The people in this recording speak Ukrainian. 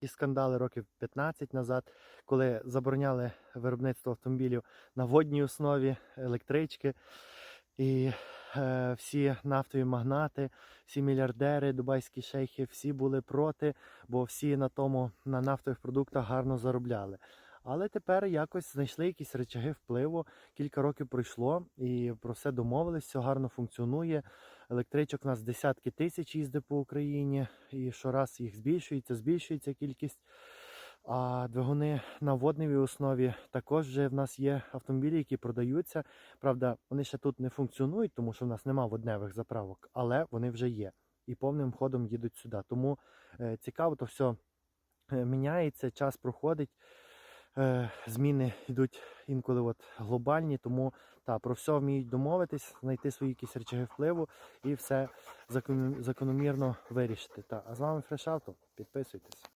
І скандали років 15 назад, коли забороняли виробництво автомобілів на водній основі, електрички. І е, всі нафтові магнати, всі мільярдери, дубайські шейхи, всі були проти, бо всі на тому на нафтових продуктах гарно заробляли. Але тепер якось знайшли якісь речаги впливу. Кілька років пройшло і про все домовились, все гарно функціонує. Електричок у нас десятки тисяч їздить по Україні, і щораз їх збільшується, збільшується кількість. А двигуни на водневій основі також вже в нас є автомобілі, які продаються. Правда, вони ще тут не функціонують, тому що в нас немає водневих заправок, але вони вже є і повним ходом їдуть сюди. Тому е, цікаво, то все міняється, час проходить. Е, зміни йдуть інколи от глобальні, тому та, про все вміють домовитись, знайти свої якісь речаги впливу і все закономірно вирішити. Та. А з вами Фрешавто, підписуйтесь.